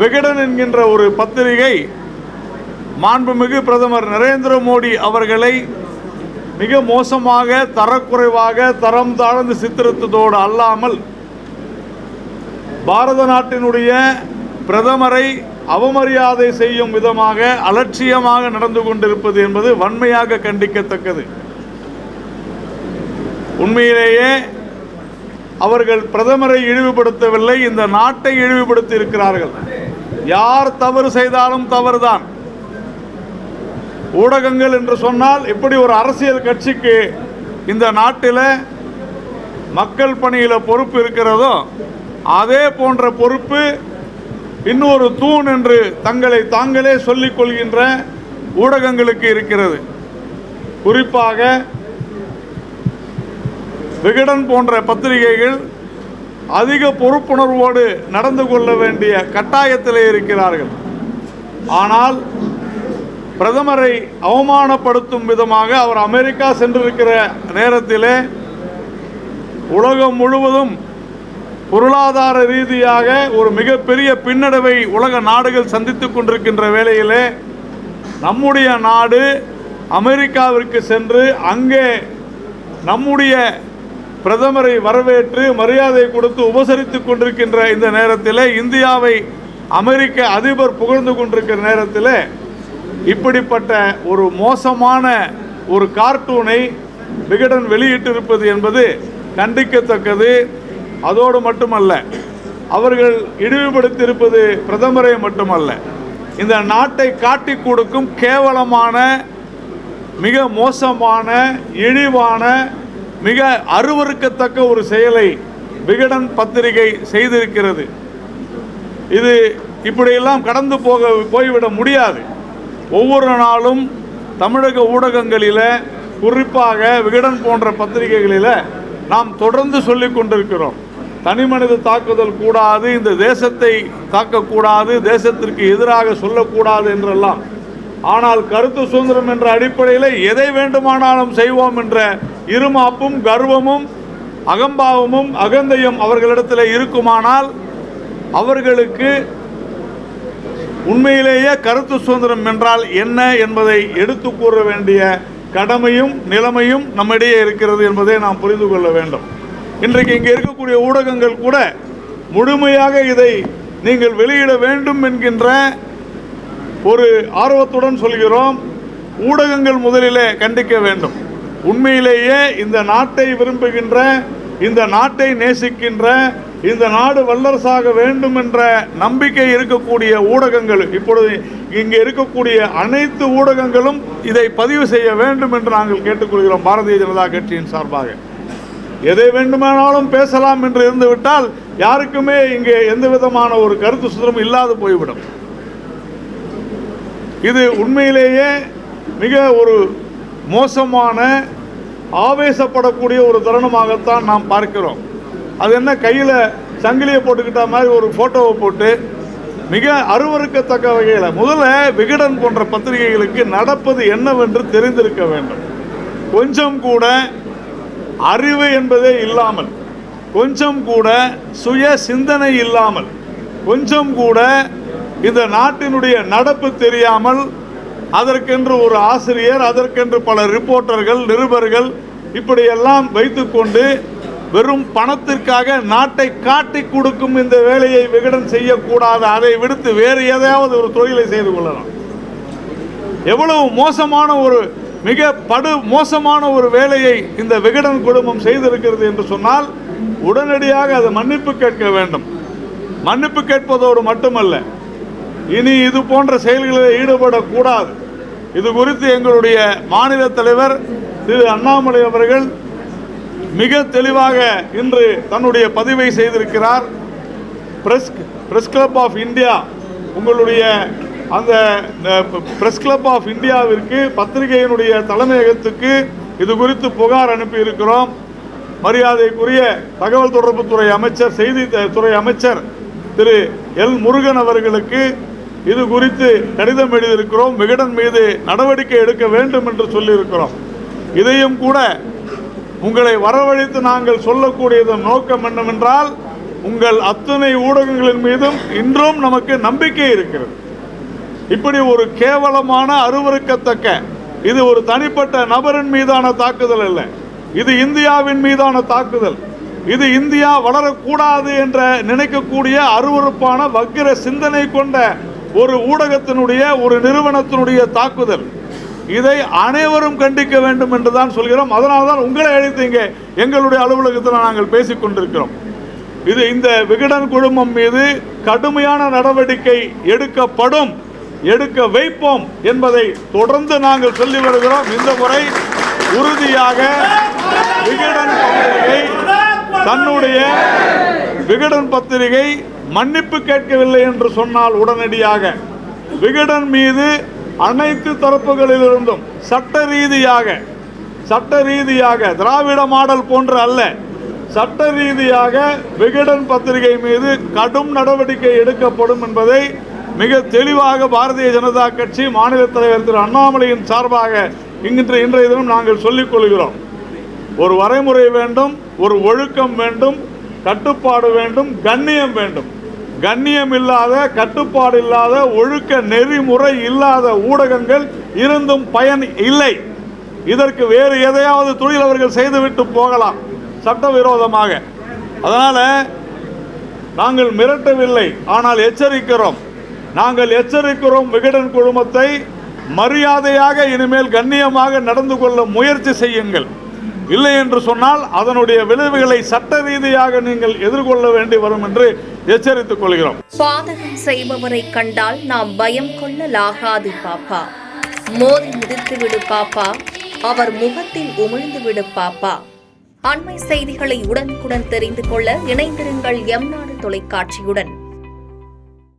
விகடன் என்கின்ற ஒரு பத்திரிகை மாண்புமிகு பிரதமர் நரேந்திர மோடி அவர்களை மிக மோசமாக தரக்குறைவாக தரம் தாழ்ந்து சித்தரித்ததோடு அல்லாமல் பாரத நாட்டினுடைய பிரதமரை அவமரியாதை செய்யும் விதமாக அலட்சியமாக நடந்து கொண்டிருப்பது என்பது வன்மையாக கண்டிக்கத்தக்கது. உண்மையிலேயே அவர்கள் பிரதமரை இழிவுபடுத்தவில்லை இந்த நாட்டை இழிவுபடுத்தி இருக்கிறார்கள். யார் தவறு செய்தாலும் தவறுதான். ஊடகங்கள் என்று சொன்னால் இப்படி ஒரு அரசியல் கட்சிக்கு இந்த நாட்டில் மக்கள் பணியில் பொறுப்பு இருக்கிறதோ அதே போன்ற பொறுப்பு இன்னொரு தூண் என்று தங்களை தாங்களே சொல்லிக் கொள்கின்ற ஊடகங்களுக்கு இருக்கிறது. குறிப்பாக விகடன் போன்ற பத்திரிகைகள் அதிக பொறுப்புணர்வோடு நடந்து கொள்ள வேண்டிய கட்டாயத்திலே இருக்கிறார்கள். ஆனால் பிரதமரை அவமானப்படுத்தும் விதமாக அவர் அமெரிக்கா சென்றிருக்கிற நேரத்திலே உலகம் முழுவதும் பொருளாதார ரீதியாக ஒரு மிகப்பெரிய பின்னடைவை உலக நாடுகள் சந்தித்துக் கொண்டிருக்கின்ற வேளையிலே நம்முடைய நாடு அமெரிக்காவிற்கு சென்று அங்கே நம்முடைய பிரதமரை வரவேற்று மரியாதை கொடுத்து உபசரித்துக் கொண்டிருக்கின்ற இந்த நேரத்தில் இந்தியாவை அமெரிக்க அதிபர் புகழ்ந்து கொண்டிருக்கிற நேரத்தில் இப்படிப்பட்ட ஒரு மோசமான ஒரு கார்ட்டூனை விகடன் வெளியிட்டிருப்பது என்பது கண்டிக்கத்தக்கது. அதோடு மட்டுமல்ல அவர்கள் இழிவுபடுத்தியிருப்பது பிரதமரை மட்டுமல்ல. இந்த நாட்டை காட்டிக் கொடுக்கும் கேவலமான மிக மோசமான இழிவான மிக அருவருக்கத்தக்க ஒரு செயலை விகடன் பத்திரிகை செய்திருக்கிறது. இது இப்படியெல்லாம் கடந்து போக போய்விட முடியாது. ஒவ்வொரு நாளும் தமிழக ஊடகங்களில் குறிப்பாக விகடன் போன்ற பத்திரிகைகளில் நாம் தொடர்ந்து சொல்லிக் கொண்டிருக்கிறோம். தனிமனித தாக்குதல் கூடாது இந்த தேசத்தை தாக்கக்கூடாது தேசத்திற்கு எதிராக சொல்லக்கூடாது என்றெல்லாம். ஆனால் கருத்து சுதந்திரம் என்ற அடிப்படையில் எதை வேண்டுமானாலும் செய்வோம் என்ற இருமாப்பும் கர்வமும் அகம்பாவமும் அகந்தையும் அவர்களிடத்தில் இருக்குமானால் அவர்களுக்கு உண்மையிலேயே கருத்து சுதந்திரம் என்றால் என்ன என்பதை எடுத்து கூற வேண்டிய கடமையும் நிலைமையும் நம்மிடையே இருக்கிறது என்பதை நாம் புரிந்து கொள்ள வேண்டும். இன்றைக்கு இங்கே இருக்கக்கூடிய ஊடகங்கள் கூட முழுமையாக இதை நீங்கள் வெளியிட வேண்டும் என்கின்ற ஒரு ஆர்வத்துடன் சொல்கிறோம் ஊடகங்கள் முதலிலே கண்டிக்க வேண்டும். உண்மையிலேயே இந்த நாட்டை விரும்புகின்ற இந்த நாட்டை நேசிக்கின்ற இந்த நாடு வல்லரசாக வேண்டும் என்ற நம்பிக்கை இருக்கக்கூடிய ஊடகங்கள் இப்பொழுது இங்கே இருக்கக்கூடிய அனைத்து ஊடகங்களும் இதை பதிவு செய்ய வேண்டும் என்று நாங்கள் கேட்டுக்கொள்கிறோம் பாரதிய ஜனதா கட்சியின் சார்பாக. எதை வேண்டுமானாலும் பேசலாம் என்று இருந்துவிட்டால் யாருக்குமே இங்கே எந்த விதமான ஒரு கருத்து சுதந்திரம் இல்லாது போய்விடும். இது உண்மையிலேயே மிக ஒரு மோசமான ஆவேசப்படக்கூடிய ஒரு தருணமாகத்தான் நாம் பார்க்கிறோம். அது என்ன கையில் சங்கிலியை போட்டுக்கிட்ட மாதிரி ஒரு ஃபோட்டோவை போட்டு மிக அருவருக்கத்தக்க வகையில் முதல்ல விகடன் போன்ற பத்திரிகைகளுக்கு நடப்பது என்னவென்று தெரிந்திருக்க வேண்டும். கொஞ்சம் கூட அறிவு என்பதே இல்லாமல் கொஞ்சம் கூட சுய சிந்தனை இல்லாமல் கொஞ்சம் கூட இந்த நாட்டினுடைய நடப்பு தெரியாமல் அதற்கென்று ஒரு ஆசிரியர் அதற்கென்று பல ரிப்போர்ட்டர்கள் நிருபர்கள் இப்படியெல்லாம் வைத்துக்கொண்டு வெறும் பணத்திற்காக நாட்டை காட்டி கொடுக்கும் இந்த வேலையை விகடன் செய்யக்கூடாது அதை விடுத்து வேறு எதையாவது ஒரு தொழிலை செய்து கொள்ளலாம். எவ்வளவு மோசமான ஒரு மிக படு மோசமான ஒரு வேலையை இந்த விகடன் குடும்பம் செய்திருக்கிறது என்று சொன்னால் உடனடியாக அது மன்னிப்பு கேட்க வேண்டும். மன்னிப்பு கேட்பதோடு மட்டுமல்ல இனி இது போன்ற செயல்களில் ஈடுபடக்கூடாது. இது குறித்து எங்களுடைய மாநில தலைவர் திரு அண்ணாமலை அவர்கள் மிக தெளிவாக இன்று தன்னுடைய பதிவை செய்திருக்கிறார். Press press club of India உங்களுடைய அந்த பிரஸ் கிளப் ஆஃப் இந்தியாவிற்கு பத்திரிகையினுடைய தலைமையகத்துக்கு இது குறித்து புகார் அனுப்பியிருக்கிறோம். மரியாதைக்குரிய தகவல் தொடர்புத்துறை அமைச்சர் செய்தி துறை அமைச்சர் திரு எல் முருகன் அவர்களுக்கு இது குறித்து கடிதம் எழுதியிருக்கிறோம். விகடன் மீது நடவடிக்கை எடுக்க வேண்டும் என்று சொல்லியிருக்கிறோம். இதையும் கூட உங்களை வரவழைத்து நாங்கள் சொல்லக்கூடியதன் நோக்கம் என்னவென்றால் உங்கள் அத்தனை ஊடகங்களின் மீதும் இன்றும் நமக்கு நம்பிக்கை இருக்கிறது. இப்படி ஒரு கேவலமான அருவருக்கத்தக்க இது ஒரு தனிப்பட்ட நபரின் மீதான தாக்குதல் இல்லை இது இந்தியாவின் மீதான தாக்குதல். இது இந்தியா வளரக்கூடாது என்ற நினைக்கக்கூடிய அருவருப்பான வக்கிர சிந்தனை கொண்ட ஒரு ஊடகத்தினுடைய ஒரு நிறுவனத்தினுடைய தாக்குதல். இதை அனைவரும் கண்டிக்க வேண்டும் என்று தான் சொல்கிறோம். அதனால தான் உங்களை அழைத்து இங்கே எங்களுடைய அலுவலகத்தில் நாங்கள் பேசிக் கொண்டிருக்கிறோம். இது இந்த விகடன் குழுமம் மீது கடுமையான நடவடிக்கை எடுக்கப்படும் எடுக்க வைப்போம் என்பதை தொடர்ந்து நாங்கள் சொல்லி வருகிறோம். இந்த முறை உறுதியாக விகடன் பத்திரிகை தன்னுடைய விகடன் பத்திரிகை மன்னிப்பு கேட்கவில்லை என்று சொன்னால் உடனடியாக விகடன் மீது அனைத்து தரப்புகளிலிருந்தும் சட்ட ரீதியாக சட்ட ரீதியாக திராவிட மாடல் போன்று அல்ல சட்ட ரீதியாக விகடன் பத்திரிகை மீது கடும் நடவடிக்கை எடுக்கப்படும் என்பதை மிக தெளிவாக பாரதிய ஜனதா கட்சி மாநில தலைவர் திரு அண்ணாமலையின் சார்பாக இன்று இன்றைய தினம் நாங்கள் சொல்லிக் கொள்கிறோம். ஒரு வரைமுறை வேண்டும் ஒரு ஒழுக்கம் வேண்டும் கட்டுப்பாடு வேண்டும் கண்ணியம் வேண்டும். கண்ணியம் இல்லாத கட்டுப்பாடு இல்லாத ஒழுக்க நெறிமுறை இல்லாத ஊடகங்கள் இருந்தும் பயன் இல்லை. இதற்கு வேறு எதையாவது தொழில் அவர்கள் செய்துவிட்டு போகலாம் சட்டவிரோதமாக. அதனால் நாங்கள் மிரட்டவில்லை ஆனால் எச்சரிக்கிறோம். நாங்கள் எச்சரிக்கிறோம் விகடன் குழுமத்தை மரியாதையாக இனிமேல் கண்ணியமாக நடந்து கொள்ள முயற்சி செய்யுங்கள். இல்லை என்று சொன்னால் அதனுடைய விளைவுகளை சட்ட ரீதியாக நீங்கள் எதிர்கொள்ள வேண்டி வரும் என்று எச்சரித்துக் கொள்கிறோம். பாதகம் செய்பவரை கண்டால் நாம் பயம் கொள்ளலாகாது பாப்பா. மோதி முடித்து விடு பாப்பா. அவர் முகத்தில் உமிழ்ந்து விடு பாப்பா. அண்மை செய்திகளை உடனுக்குடன் தெரிந்து கொள்ள இணைந்திருங்கள் எம்நாடு தொலைக்காட்சியுடன்.